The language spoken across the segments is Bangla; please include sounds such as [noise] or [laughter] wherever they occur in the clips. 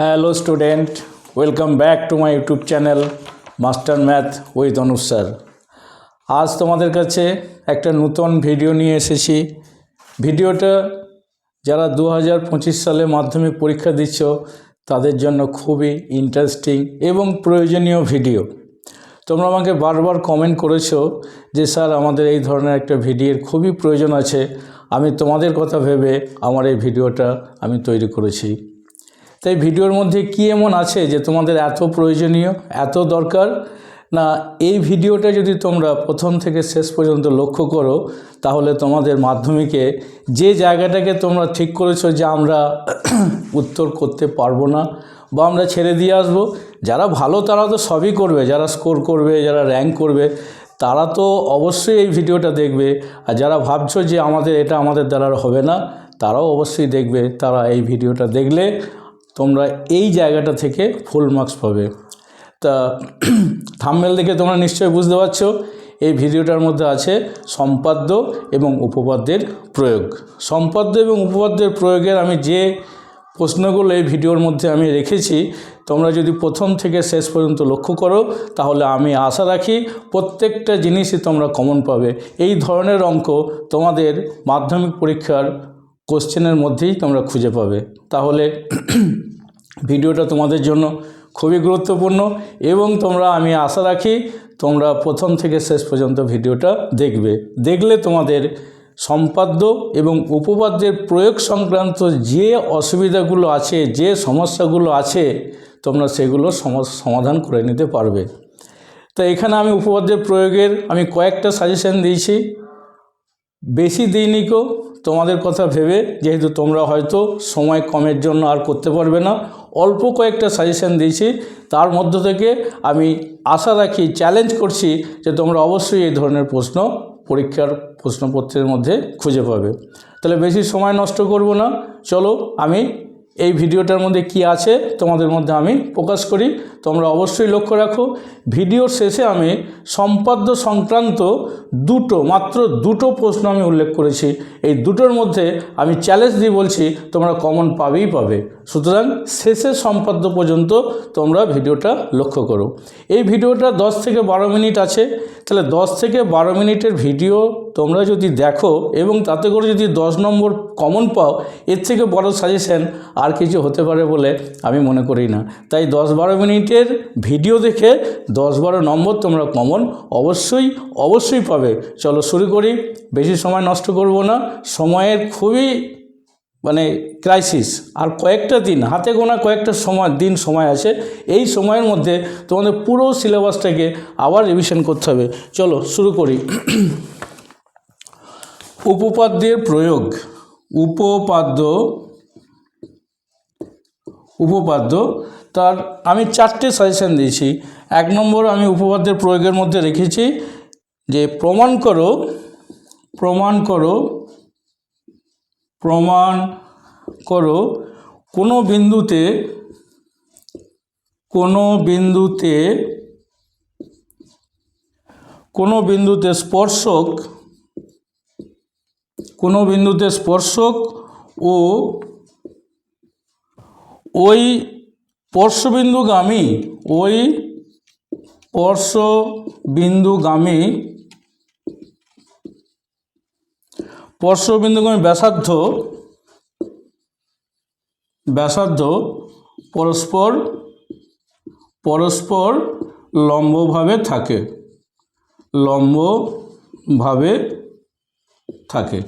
Hello student welcome back to my YouTube channel master math with Anup sir আজ তোমাদের কাছে একটা নতুন ভিডিও নিয়ে এসেছি। ভিডিওটা যারা দু হাজার পঁচিশ সালে মাধ্যমিক পরীক্ষা দিচ্ছ, তাদের জন্য খুবই ইন্টারেস্টিং এবং প্রয়োজনীয় ভিডিও তোমরা আমাকে বারবার কমেন্ট করেছ যে, স্যার, আমাদের এই ধরনের একটা ভিডিওর খুবই প্রয়োজন আছে। আমি তোমাদের কথা ভেবে আমার এই ভিডিওটা আমি তৈরি করেছি। তাই ভিডিওর মধ্যে কী এমন আছে যে তোমাদের এত প্রয়োজনীয়, এত দরকার? না, এই ভিডিওটা যদি তোমরা প্রথম থেকে শেষ পর্যন্ত লক্ষ্য করো, তাহলে তোমাদের মাধ্যমিকে যে জায়গাটাকে তোমরা ঠিক করেছ যে আমরা [clears throat] উত্তর করতে পারব না, বা আমরা ছেড়ে দিয়ে আসব, যারা ভালো তারা তো সবই করবে, যারা স্কোর করবে, যারা র্যাঙ্ক করবে, তারা তো অবশ্যই এই ভিডিওটা দেখবে, আর যারা ভাবছ যে আমাদের এটা আমাদের দ্বারা হবে না, তারাও অবশ্যই দেখবে, তারা এই ভিডিওটা দেখলে তোমরা এই জায়গাটা থেকে ফুল মার্কস পাবে। তা থাম্বেল দেখে তোমরা নিশ্চয়ই বুঝতে পারছ, এই ভিডিওটার মধ্যে আছে সম্পাদ্য এবং উপপাদ্যের প্রয়োগ। সম্পাদ্য এবং উপপাদ্যের প্রয়োগের আমি যে প্রশ্নগুলো এই ভিডিওর মধ্যে আমি রেখেছি, তোমরা যদি প্রথম থেকে শেষ পর্যন্ত লক্ষ্য করো, তাহলে আমি আশা রাখি প্রত্যেকটা জিনিসই তোমরা কমন পাবে। এই ধরনের অঙ্ক তোমাদের মাধ্যমিক পরীক্ষার কোশ্চেনের মধ্যেই তোমরা খুঁজে পাবে। তাহলে ভিডিওটা তোমাদের জন্য খুবই গুরুত্বপূর্ণ এবং তোমরা, আমি আশা রাখি, তোমরা প্রথম থেকে শেষ পর্যন্ত ভিডিওটা দেখবে। দেখলে তোমাদের সম্পাদ্য এবং উপপাদ্যের প্রয়োগ সংক্রান্ত যে অসুবিধাগুলো আছে, যে সমস্যাগুলো আছে, তোমরা সেগুলো সমাধান করে নিতে পারবে। তো এখানে আমি উপপাদ্যের প্রয়োগের আমি কয়েকটা সাজেশন দিয়েছি। বেশি দিইনিকো তোমাদের কথা ভেবে, যেহেতু তোমরা হয়তো সময় কমের জন্য আর করতে পারবে না, অল্প কয়েকটা সাজেশান দিয়েছি। তার মধ্য থেকে আমি আশা রাখি চ্যালেঞ্জ করছি যে তোমরা অবশ্যই এই ধরনের প্রশ্ন, পরীক্ষার প্রশ্নপত্রের মধ্যে খুঁজে পাবে। তাহলে বেশি সময় নষ্ট করব না। চলো, আমি এই ভিডিওটার মধ্যে কি আছে তোমাদের মধ্যে আমি প্রকাশ করি। তোমরা অবশ্যই লক্ষ্য রাখো, ভিডিওর শেষে আমি সম্পাদ্য সংক্রান্ত দুটো, মাত্র দুটো প্রশ্ন আমি উল্লেখ করেছি। এই দুটোর মধ্যে আমি চ্যালেঞ্জ দিয়ে বলছি, তোমরা কমন পাবেই পাবে। সুতরাং শেষের সম্পাদ্য পর্যন্ত তোমরা ভিডিওটা লক্ষ্য করো। এই ভিডিওটা 10 থেকে বারো মিনিট আছে। তাহলে 10 থেকে বারো মিনিটের ভিডিও তোমরা যদি দেখো এবং তাতে করে যদি 10 নম্বর কমন পাও, এর থেকে বড় সাজেশন আর কিছু হতে পারে বলে আমি মনে করি না। তাই দশ বারো মিনিটের ভিডিও দেখে দশ বারো নম্বর তোমরা কমন অবশ্যই অবশ্যই পাবে। চলো শুরু করি। বেশি সময় নষ্ট করব না। সময়ের খুবই মানে ক্রাইসিস আর কয়েকটা দিন, হাতে গোনা কয়েকটা সময়, দিন সময় আছে, এই সময়ের মধ্যে তোমাদের পুরো সিলেবাসটাকে আবার রিভিশন করতে হবে। চলো, শুরু করি। উপপাদ্যের প্রয়োগ। উপপাদ্য উপপাদ্য, তার আমি চারটে সাজেশন দিয়েছি। এক নম্বর আমি উপপাদ্যের প্রয়োগের মধ্যে রেখেছি যে প্রমাণ করো প্রমাণ করো প্রমাণ করো। কোনো বিন্দুতে কোনো বিন্দুতে কোনো বিন্দুতে স্পর্শক, কোনো বিন্দুতে স্পর্শক ও ওই স্পর্শবিন্দুগামী ওই স্পর্শবিন্দুগামী স্পর্শবিন্দুগামী ব্যাসার্ধ ব্যাসার্ধ পরস্পর পরস্পর লম্বভাবে থাকে লম্বভাবে থাকে।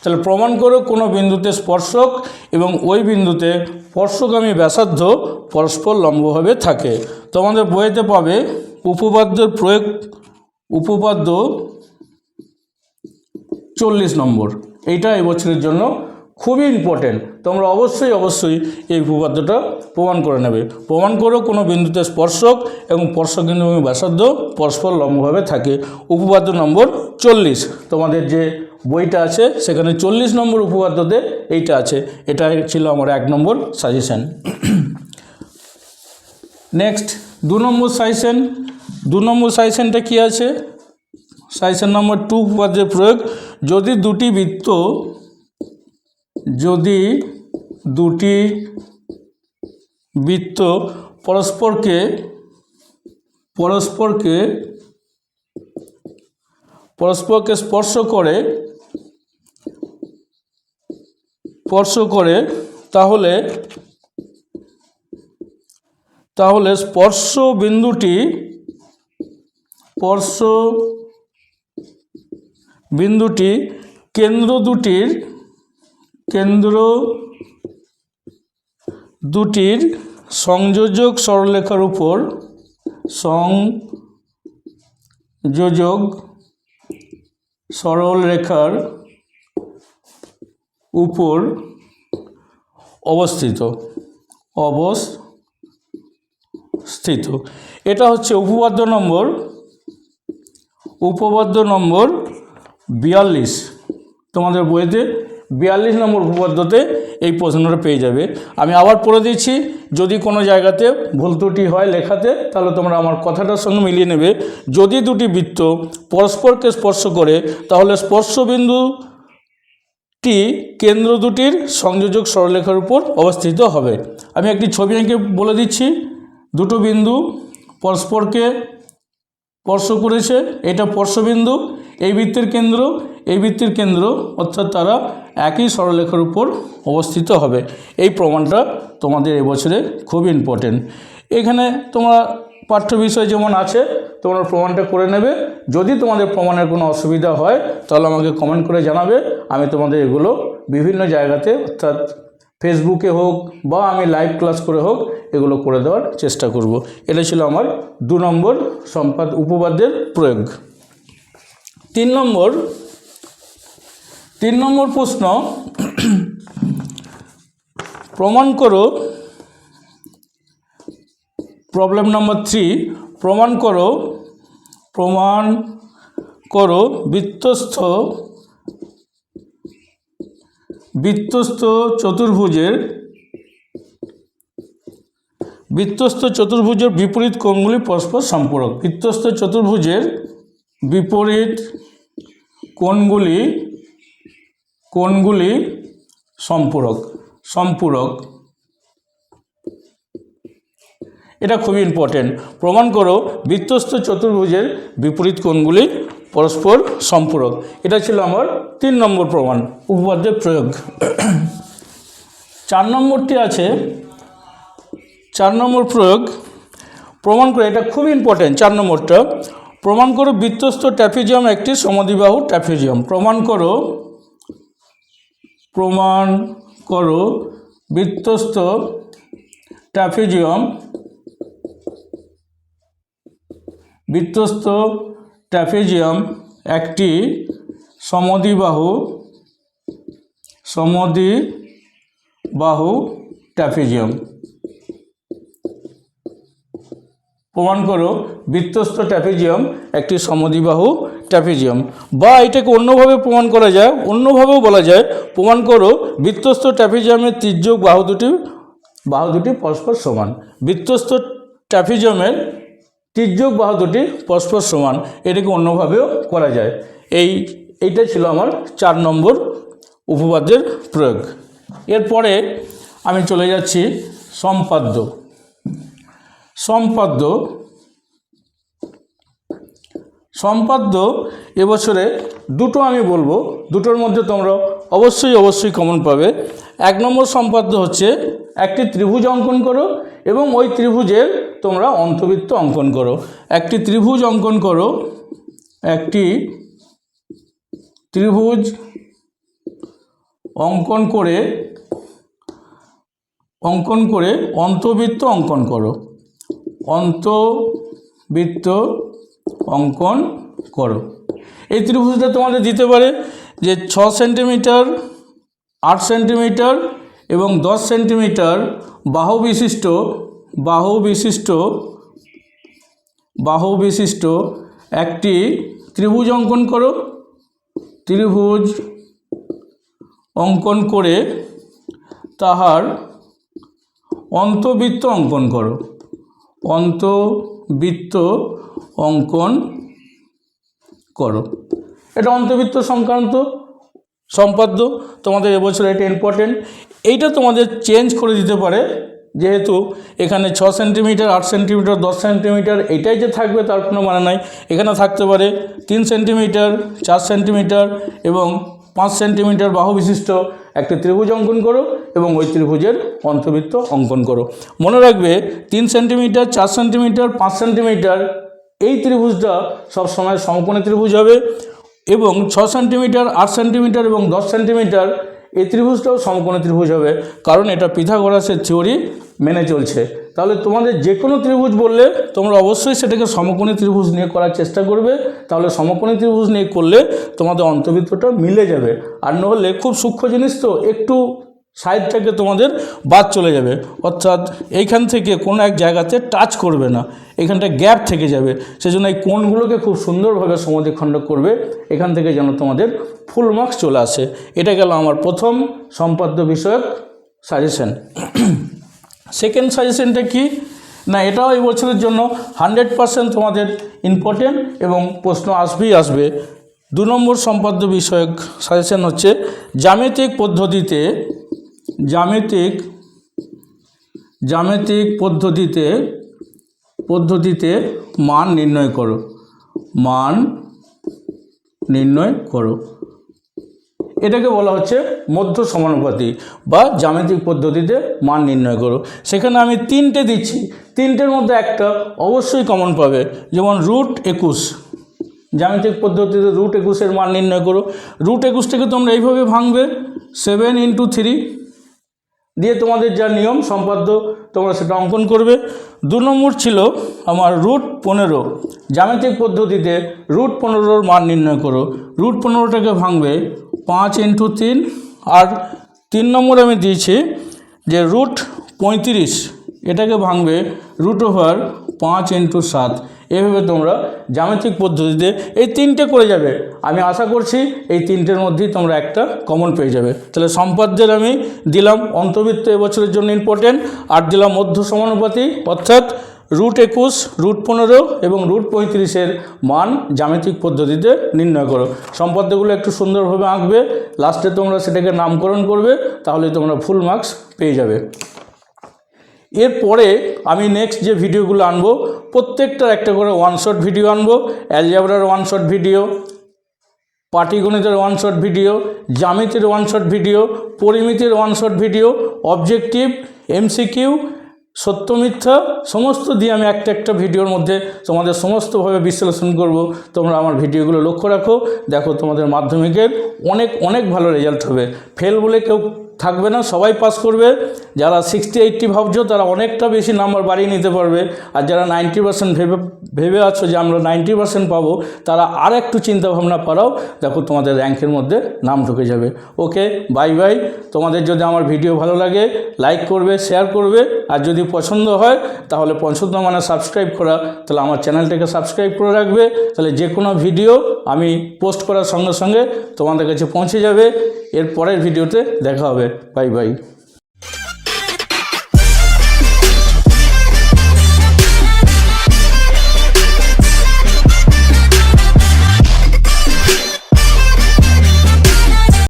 তাহলে প্রমাণ করো কোনো বিন্দুতে স্পর্শক এবং ওই বিন্দুতে স্পর্শগামী ব্যাসার্ধ পরস্পর লম্বভাবে থাকে। তোমাদের বইতে পাবে উপপাদ্যের প্রয়োগ, উপপাদ্য চল্লিশ নম্বর। এইটা এবছরের জন্য খুবই ইম্পর্টেন্ট তোমরা অবশ্যই অবশ্যই এই উপপাদ্যটা প্রমাণ করে নেবে। প্রমাণ করো কোনো বিন্দুতে স্পর্শক এবং স্পর্শবিন্দু এবং ব্যাসার্ধ পরস্পর লম্বভাবে থাকে। উপপাদ্য নম্বর চল্লিশ। তোমাদের যে বইটা আছে, সেখানে চল্লিশ নম্বর উপপাদ্যতে এইটা আছে। এটা ছিল আমার এক নম্বর সাজেশান নেক্সট দু নম্বর সাজেশন দু নম্বর সাজেশনটা কী আছে? সাজেশন নম্বর টু উপপাদ্যের প্রয়োগ যদি দুটি বৃত্ত যদি দুটি বৃত্ত পরস্পরকে পরস্পরকে পরস্পরকে স্পর্শ করে স্পর্শ করে, তাহলে তাহলে স্পর্শ বিন্দুটি, স্পর্শ বিন্দুটি কেন্দ্র দুটির কেন্দ্র দুটির সংযোজক সরলরেখার উপর সংযোজক সরলরেখার উপর অবস্থিত অবস্থিত। এটা হচ্ছে উপপাদ্য নম্বর উপপাদ্য নম্বর বিয়াল্লিশ। তোমাদের বইতে বিয়াল্লিশ নম্বর উপপাদ্যতে এই প্রশ্নটা পেয়ে যাবে। আমি আবার পড়ে দিচ্ছি, যদি কোনো জায়গাতে ভুল ত্রুটি হয় লেখাতে, তাহলে তোমরা আমার কথাটার সঙ্গে মিলিয়ে নেবে। যদি দুটি বৃত্ত পরস্পরকে স্পর্শ করে, তাহলে স্পর্শবিন্দু টি কেন্দ্র দুটির সংযোজক সরলেখার উপর অবস্থিত হবে। আমি একটি ছবি এঁকে বলে দিচ্ছি। দুটো বিন্দু পরস্পরকে স্পর্শ করেছে, এটা স্পর্শবিন্দু এই বৃত্তের কেন্দ্র, এই বৃত্তের কেন্দ্র, অর্থাৎ তারা একই সরলরেখার উপর অবস্থিত হবে। এই প্রমাণটা তোমাদের এবছরে খুব ইম্পর্টেন্ট এখানে তোমরা পাঠ্য বিষয় যেমন আছে, তোমরা প্রমাণটা করে নেবে। যদি তোমাদের প্রমাণের কোনো অসুবিধা হয়, তাহলে আমাকে কমেন্ট করে জানাবে। আমি তোমাদের এগুলো বিভিন্ন জায়গাতে, অর্থাৎ ফেসবুকে হোক বা আমি লাইভ ক্লাস করে হোক, এগুলো করে দেওয়ার চেষ্টা করব। এটা ছিল আমার দু নম্বর সম্পাদ উপপাদ্যের প্রয়োগ। তিন নম্বর তিন নম্বর প্রশ্ন, প্রমাণ করো প্রবলেম নাম্বার থ্রি প্রমাণ করো প্রমাণ করো, বৃত্তস্থ বৃত্তস্থ চতুর্ভুজের বৃত্তস্থ চতুর্ভুজের বিপরীত কোণগুলি পরস্পর সম্পূরক। বৃত্তস্থ চতুর্ভুজের বিপরীত কোণগুলি কোনগুলি সম্পূরক সম্পূরক। এটা খুবই ইম্পর্টেন্ট প্রমাণ করো, বৃত্তস্থ চতুর্ভুজের বিপরীত কোণগুলি পরস্পর সম্পূরক। এটা ছিল আমার তিন নম্বর প্রমাণ, উপপাদ্যের প্রয়োগ। চার নম্বরটি আছে, চার নম্বর প্রয়োগ। প্রমাণ করে, এটা খুব ইম্পর্টেন্ট চার নম্বরটা। প্রমাণ করো বৃত্তস্থ ট্যাফিজিয়াম একটি সমাধিবাহু ট্যাফিজিয়াম প্রমাণ করো প্রমাণ করো বৃত্তস্থ ট্যাফিজিয়াম বৃত্তস্থ ট্যাফেজিয়াম একটি সমদ্বিবাহু সমদ্বিবাহু ট্যাফেজিয়াম প্রমাণ করো বৃত্তস্থ ট্যাফেজিয়াম একটি সমদ্বিবাহু ট্যাফেজিয়াম বা এটাকে অন্যভাবে প্রমাণ করা যায়, অন্যভাবেও বলা যায়, প্রমাণ করো বৃত্তস্থ ট্যাফেজিয়ামের তির্যক বাহু দুটি বাহু দুটি পরস্পর সমান। বৃত্তস্থ ট্যাফিজিয়ামের তির্যক বাহু দুটি পরস্পর সমান, এটাকে অন্যভাবেও করা যায়। এই, এইটা ছিল আমার চার নম্বর উপপাদ্যের প্রয়োগ। এরপরে আমি চলে যাচ্ছি সম্পাদ্য। সম্পাদ্য। সম্পাদ্য এবছরে দুটো আমি বলব। দুটোর মধ্যে তোমরা অবশ্যই অবশ্যই কমন পাবে। এক নম্বর সম্পাদ্য হচ্ছে একটি ত্রিভুজ অঙ্কন করো এবং ওই ত্রিভুজের তোমরা অন্তবৃত্ত অঙ্কন করো। একটি ত্রিভুজ অঙ্কন করো, একটি ত্রিভুজ অঙ্কন করে অঙ্কন করে অন্তবৃত্ত অঙ্কন করো। অন্তবৃত্ত অঙ্কন করো। এই ত্রিভুজটা তোমাদের দিতে পারে যে ছ সেন্টিমিটার, আট সেন্টিমিটার এবং দশ সেন্টিমিটার বাহু বিশিষ্ট বাহু বিশিষ্ট বাহু বিশিষ্ট একটি ত্রিভুজ অঙ্কন করো। ত্রিভুজ অঙ্কন করে তাহার অন্তবৃত্ত অঙ্কন করো। অন্তবৃত্ত অঙ্কন করো। এটা অন্তবৃত্ত সংক্রান্ত সম্পাদ্য, তোমাদের এবছর এটা ইম্পর্টেন্ট এইটা তোমাদের চেঞ্জ করে দিতে পারে, যেহেতু এখানে ছ সেন্টিমিটার আট সেন্টিমিটার দশ সেন্টিমিটার এটাই যে থাকবে তার কোনো মানে নাই। এখানে থাকতে পারে তিন সেন্টিমিটার চার সেন্টিমিটার এবং পাঁচ সেন্টিমিটার বাহু বিশিষ্ট একটা ত্রিভুজ অঙ্কন করো এবং ওই ত্রিভুজের অন্তবৃত্ত অঙ্কন করো। মনে রাখবে, তিন সেন্টিমিটার, চার সেন্টিমিটার, পাঁচ সেন্টিমিটার, এই ত্রিভুজটা সবসময় সমকোণী ত্রিভুজ হবে এবং ছ সেন্টিমিটার, আট সেন্টিমিটার এবং দশ সেন্টিমিটার এই ত্রিভুজটাও সমকোণী ত্রিভুজ হবে। কারণ এটা পিথাগোরাসের থিওরি মেনে চলছে। তাহলে তোমাদের যে কোনো ত্রিভুজ বললে তোমরা অবশ্যই সেটাকে সমকোণী ত্রিভুজ নিয়ে করার চেষ্টা করবে। তাহলে সমকোণী ত্রিভুজ নিয়ে করলে তোমাদের অন্তর্বৃত্তটা মিলে যাবে। আর নহলে খুব সূক্ষ্ম জিনিস তো, একটু সাইড থেকে তোমাদের বাদ চলে যাবে। অর্থাৎ এইখান থেকে কোনো এক জায়গাতে টাচ করবে না। এখানটা গ্যাপ থেকে যাবে। সেজন্য এই কোণগুলোকে খুব সুন্দরভাবে সমদ্বিখণ্ড করবে। এখান থেকে যেন তোমাদের ফুল মার্কস চলে আসে। এটা গেল আমার প্রথম সম্পাদ্য বিষয়ক সাজেশন সেকেন্ড সাজেশনটা কি? না, এটাও এই বছরের জন্য হান্ড্রেড পারসেন্ট তোমাদের ইম্পর্টেন্ট এবং প্রশ্ন আসবেই আসবে। দু নম্বর সম্পাদ্য বিষয়ক সাজেশন হচ্ছে জ্যামিতিক পদ্ধতিতে, জ্যামিতিক জ্যামিতিক পদ্ধতিতে পদ্ধতিতে মান নির্ণয় করো। মান নির্ণয় করো। এটাকে বলা হচ্ছে মধ্য সমানুপাতি বা জ্যামিতিক পদ্ধতিতে মান নির্ণয় করো। সেখানে আমি তিনটে দিচ্ছি। তিনটের মধ্যে একটা অবশ্যই কমন পাবে, যেমন রুট একুশ। জ্যামিতিক পদ্ধতিতে রুট একুশের মান নির্ণয় করো। রুট একুশটাকে তোমরা এইভাবে ভাঙবে সেভেন ইন্টু থ্রি দিয়ে তোমাদের যা নিয়ম সম্পাদ্য তোমরা সেটা অঙ্কন করবে। দু নম্বর ছিল আমার রুট পনেরো। জ্যামিতিক পদ্ধতিতে রুট পনেরোর মান নির্ণয় করো। রুট পনেরোটাকে ভাঙবে পাঁচ ইন্টু তিন। আর তিন নম্বর আমি দিয়েছি যে রুট পঁয়ত্রিশ, এটাকে ভাঙবে রুট ওভার পাঁচ ইন্টু সাত। এভাবে তোমরা জ্যামিতিক পদ্ধতিতে এই তিনটে করে যাবে। আমি আশা করছি এই তিনটের মধ্যেই তোমরা একটা কমন পেয়ে যাবে। তাহলে সম্পাদ্যের আমি দিলাম অন্তর্বৃত্ত এবছরের জন্য ইম্পর্টেন্ট আর দিলাম মধ্য সমানুপাতি অর্থাৎ রুট একুশ রুট পনেরো এবং রুট পঁয়ত্রিশের মান জ্যামিতিক পদ্ধতিতে নির্ণয় করো। সম্পাদ্যগুলো একটু সুন্দরভাবে আঁকবে লাস্টে তোমরা সেটাকে নামকরণ করবে, তাহলে তোমরা ফুল মার্কস পেয়ে যাবে। এরপরে আমি নেক্সট যে ভিডিওগুলো আনব প্রত্যেকটার একটা করে ওয়ান শট ভিডিও আনব অ্যালজাবরার ওয়ান শট ভিডিও পাটিগণিতের ওয়ান শট ভিডিও জ্যামিতির one shot video পরিমিতির one shot video objective MCQ সত্য মিথ্যা, সমস্ত দিয়ে আমি একটা একটা ভিডিওর মধ্যে তোমাদের সমস্তভাবে বিশ্লেষণ করব। তোমরা আমার ভিডিওগুলো লক্ষ্য রাখো। দেখো তোমাদের মাধ্যমিকের অনেক অনেক ভালো রেজাল্ট হবে। ফেল বলে কেউ থাকবে না, সবাই পাস করবে। যারা সিক্সটি এইটটি ভাবছ, তারা অনেকটা বেশি নাম্বার বাড়িয়ে নিতে পারবে। আর যারা নাইনটি পার্সেন্ট ভেবে ভেবে আছো যে আমরা নাইনটি পার্সেন্ট পাবো, তারা আর একটু চিন্তা ভাবনা করাও, দেখো তোমাদের র্যাঙ্কের মধ্যে নাম ঢুকে যাবে। ওকে বাই বাই তোমাদের যদি আমার ভিডিও ভালো লাগে লাইক করবে শেয়ার করবে। আর যদি পছন্দ হয়, তাহলে পছন্দ মানে সাবস্ক্রাইব করা। তাহলে আমার চ্যানেলটাকে সাবস্ক্রাইব করে রাখবে। তাহলে যে কোনো ভিডিও আমি পোস্ট করার সঙ্গে সঙ্গে তোমাদের কাছে পৌঁছে যাবে। এর পরের ভিডিওতে দেখা হবে। Bye bye.